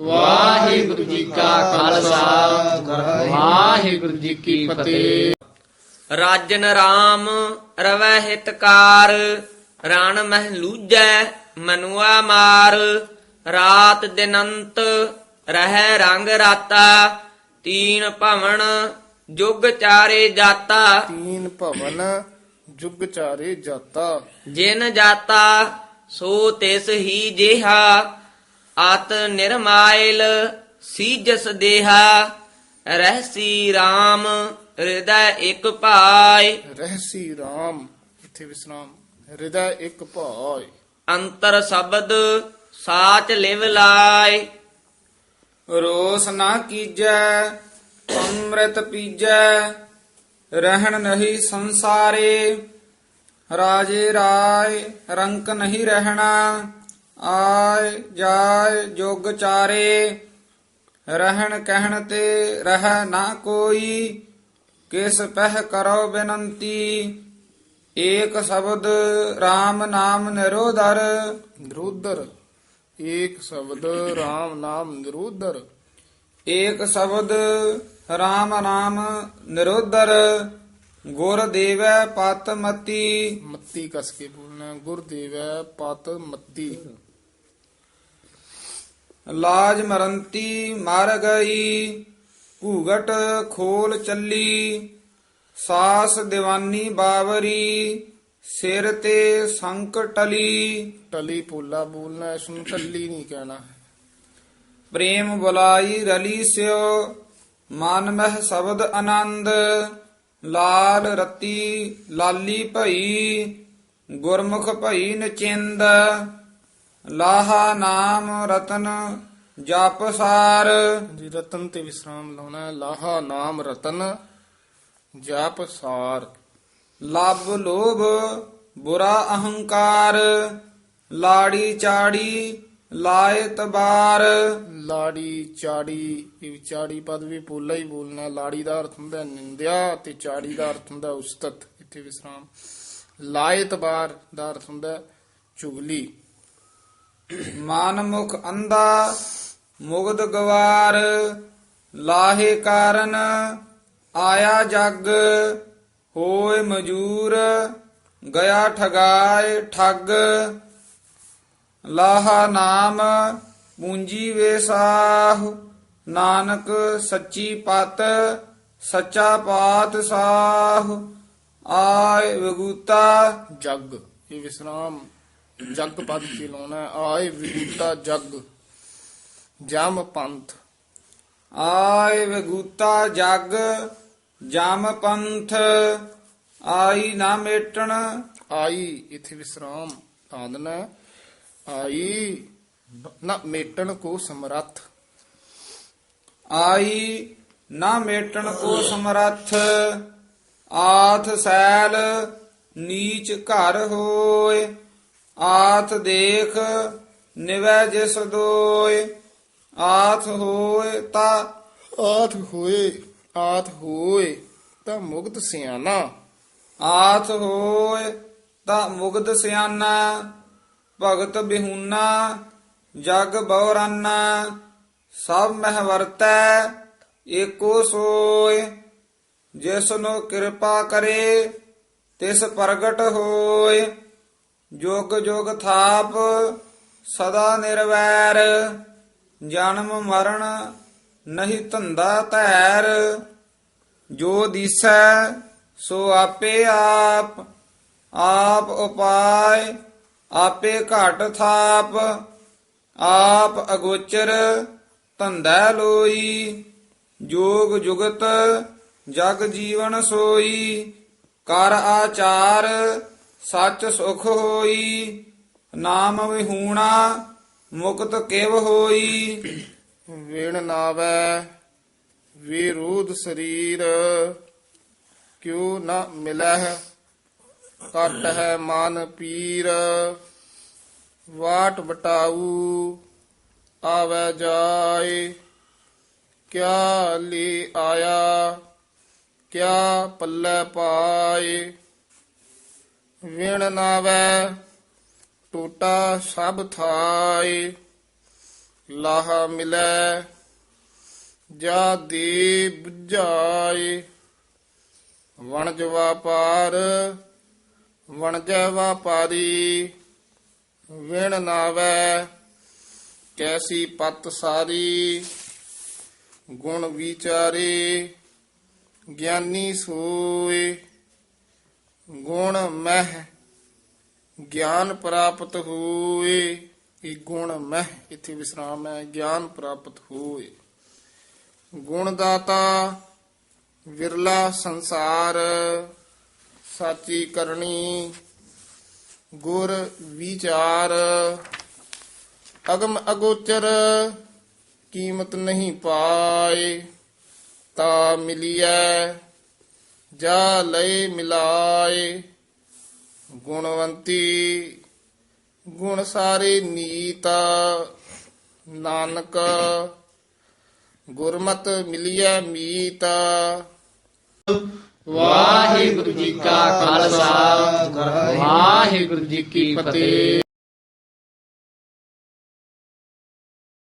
ਵਾਹਿਗੁਰੂ ਜੀ ਕਾ ਖਾਲਸਾ। ਵਾਹਿਗੁਰੂ ਜੀ ਕੀ ਫਤਿਹ। ਰਾਜਨ ਰਾਮ ਰਵੈ ਹਿਤਕਾਰ ਰਣ ਮਹਿ ਲੂਜੈ ਮਨੁਆ ਮਾਰ। ਰਾਤ ਦਿਨੰਤ ਰਹਿ ਰੰਗ ਰਾਤਾ ਤੀਨ ਭਵਨ ਜੁਗ ਚਾਰੇ ਜਾਤਾ। ਤੀਨ ਭਵਨ ਜੁਗ ਚਾਰੇ ਜਾਤਾ। ਜਿਨ ਜਾਤਾ ਸੋ ਤਿਸ ਹੀ ਜਿਹਾ। ਆਤ ਨਿਰਮਾਇਲ ਸੀਜਸ ਦੇਹਾ ਰਹਿਸੀ RAM ਹਿਰਦੈ ਇੱਕ ਭਾਇ। ਰਹਿਸੀ RAM ਇੱਥੇ ਵਿਸਰਾਮ ਹਿਰਦੈ ਇੱਕ ਭਾਇ। ਅੰਤਰ ਸ਼ਬਦ ਸਾਚ ਲਿਵ ਲਾਇ। ਰੋਸ ਨਾ ਕੀਜੈ ਅੰਮ੍ਰਿਤ ਪੀਜੈ ਰਹਿਣ ਨਹੀਂ ਸੰਸਾਰੇ। ਰਾਜੇ ਰਾਏ ਰੰਕ ਨਹੀਂ ਰਹਿਣਾ। ਆਏ ਜਾਏ ਜੋਗ ਚਾਰੇ ਰਹਿਣ ਕਹਿਣ ਤੇ ਰਹਿ ਨਾ ਕੋਈ ਕਿਸ ਪਹਿ ਕਰੋ ਬੇਨੰਤੀ ਏਕ ਸ਼ਬਦ RAM ਨਾਮ ਨਿਰੋਧਰ। ਨਿਰੋਧਰ ਏਕ ਸ਼ਬਦ RAM ਨਾਮ ਨਿਰੋਧਰ। ਏਕ ਸ਼ਬਦ RAM ਨਾਮ ਨਿਰੋਧਰ ਗੁਰ ਦੇਵੈ ਪਤ ਮਤੀ। ਮੱਤੀ ਕਸ ਕੇ ਬੋਲਣਾ ਗੁਰਦੇਵੈ ਪਤ ਮੱਤੀ। ਲਾਜ ਮਰੰਤੀ ਮਰ ਗਈ ਘੂਗਟ ਖੋਲ ਚੱਲੀ ਸਾਸ ਦੀਵਾਨੀ ਬਾਵਰੀ ਸਿਰ ਤੇ ਸੰਕਟ ਟਲੀ। ਟਲੀ ਪੋਲਾ ਬੋਲਣਾ ਇਸ ਨੂੰ ਟੱਲੀ ਨਹੀਂ ਕਹਿਣਾ। ਪ੍ਰੇਮ ਬੁਲਾਈ ਰਲੀ ਸਿਓ ਮਨ ਮਹਿ ਸ਼ਬਦ ਆਨੰਦ ਲਾਲ ਰਤੀ ਲਾਲੀ ਭਈ ਗੁਰਮੁਖ ਭਈ ਨਚਿੰਦ। ਲਾਹਾ ਨਾਮ ਰਤਨ ਜਪ ਸਾਰ। ਜੀ ਰਤਨ ਤੇ ਵਿਸਰਾਮ ਲਾਉਣਾ। ਲਾਹਾ ਨਾਮ ਰਤਨ ਜਪ ਸਾਰ। ਲਬ ਲੋਭ ਬੁਰਾ ਅਹੰਕਾਰ। ਲਾੜੀ ਚਾੜੀ ਲਾਏ ਤਬਾਰ ਲਾੜੀ ਚਾੜੀ ਇਹ ਵੀ ਚਾੜੀ ਪਦ ਵੀ ਪੋਲਾ ਹੀ ਬੋਲਣਾ। ਲਾੜੀ ਦਾ ਅਰਥ ਹੁੰਦਾ ਨਿੰਦਿਆ ਤੇ ਚਾੜੀ ਦਾ ਅਰਥ ਹੁੰਦਾ ਉਸਤਤ। ਇੱਥੇ ਵਿਸਰਾਮ। ਲਾਇਤਬਾਰ ਦਾ ਅਰਥ ਹੁੰਦਾ ਚੁਗਲੀ। ਮਨ ਮੁਖ ਅੰਦਾ ਮੁਗਦ ਗਵਾਰ, ਲਾਹੇ ਕਾਰਨ, ਆਇਆ ਜਗ, ਹੋਏ ਮਜੂਰ, ਗਿਆ ਠਗਾਏ ਠੱਗ। ਲਾਹਾ ਨਾਮ, ਪੂੰਜੀ ਵੇਸਾਹ ਨਾਨਕ ਸੱਚੀ ਪਤ, ਸੱਚਾ ਪਾਤ ਸਾਹ। ਆਏ ਵਗੂਤਾ। ਜਗ, ਇਹ ਵਿਸਰਾਮ। ਜਗ ਪਦ ਹੈ। ਆਏ ਵਿਦੂਤਾ ਜਗ ਜਮ ਪੰਥ। ਆਏ ਵਗੂਤਾ ਜਗ ਜਮ ਪੰਥ। ਆਈ ਨਾ ਮੇਟਣ। ਆਈ ਇਥੇ ਵਿਸਰਾਮ ਆਦਨਾ ਆਈ ਨਾ ਮੇਟਣ ਕੋ ਸਮਰੱਥ। ਆਈ ਨਾ ਮੇਟਣ ਕੋ ਸਮਰੱਥ। ਆਥ ਸੈਲ ਨੀਚ ਘਰ ਹੋਏ। ਆਥ ਦੇਖ ਨਿਵੈ ਜਿਸ ਦੋਏ ਆਥ ਹੋਏ ਤਾ। ਆਥ ਹੋਏ ਆਥ ਹੋਏ ਤਾਂ ਮੁਕਤ ਸਿਆਣਾ। ਆਥ ਹੋਏ ਤਾ ਮੁਗਧ ਸਿਆਨਾ ਭਗਤ ਬਿਹੂਨਾ ਜਗ ਬਉਰਾਨਾ ਸਭ ਮਹਿ ਵਰਤੈ ਏਕੋ ਸੋਏ ਜਿਸ ਨੂੰ ਕਿਰਪਾ ਕਰੇ ਤਿਸ ਪ੍ਰਗਟ ਹੋਏ ਜੁਗ ਜੁਗ ਥਾਪ ਸਦਾ ਨਿਰਵੈਰ, ਜਨਮ ਮਰਨ ਨਹੀਂ ਧੰਦਾ ਧੈਰ। ਜੋ ਦੀਸੈ, ਸੋ ਆਪੇ ਆਪ ਆਪ ਉਪਾਏ, ਆਪੇ ਘਟ ਥਾਪ। ਆਪ ਅਗੋਚਰ, ਧੰਦਾ ਲੋਈ, ਜੋਗ ਜੁਗਤ, ਜਗ ਜੀਵਨ ਸੋਈ, ਕਰ ਆਚਾਰ ਸੱਚ ਸੁਖ ਹੋਈ, ਨਾਮ ਵਿਹੂਣਾ, ਮੁਕਤ ਕਿਵ ਹੋਈ। ਵੇਣ ਨਾਵੈ, ਵਿਰੋਧ ਸਰੀਰ, ਕਿਉ ਨ ਮਿਲਹਿ ਕਟ ਹੈ ਮਨ ਪੀਰ। ਵਾਟ ਬਟਾਊ ਆਵੈ ਜਾਏ, ਕਿਆ ਲੀ ਆਇਆ, ਕਿਆ ਪੱਲੇ ਪਾਏ। ਵਿਣ ਨਾਵੈ, ਟੋਟਾ ਸਭ ਥਾਏ ਲਾਹਾ ਮਿਲੈ, ਜਾ ਦੇ ਬੁਝਾਏ ਵਣਜ ਵਾਪਾਰ, ਵਣਜੈ ਵਾਪਾਰੀ। ਵਿਣ ਨਾਵੈ, ਕੈਸੀ ਪਤ ਸਾਰੀ। ਗੁਣ ਵਿਚਾਰੇ, ਗਿਆਨੀ ਸੋਏ ਗੁਣ ਮਹਿ ਗਿਆਨ ਪ੍ਰਾਪਤ ਹੋਏ। ਇਹ ਗੁਣ ਮਹਿ, ਇੱਥੇ ਵਿਸਰਾਮ ਹੈ, ਗਿਆਨ ਪ੍ਰਾਪਤ ਹੋਏ। ਗੁਣ ਦਾਤਾ ਵਿਰਲਾ ਸੰਸਾਰ, ਸਾਚੀ ਕਰਨੀ, ਗੁਰ ਵਿਚਾਰ। ਅਗਮ ਅਗੋਚਰ, ਕੀਮਤ ਨਹੀਂ ਪਾਏ, ਤਾ ਮਿਲਿਐ ਜਾ ਲਏ ਮਿਲਾਏ, ਗੁਣਵੰਤੀ, ਗੁਣ ਸਾਰੇ ਨੀਤ, ਨਾਨਕ, ਗੁਰਮਤ ਮਿਲਿਐ ਮੀਤ। ਵਾਹਿਗੁਰੂ ਜੀ ਕਾ ਖਾਲਸਾ, ਵਾਹਿਗੁਰੂ ਜੀ ਕੀ ਫਤਿਹ।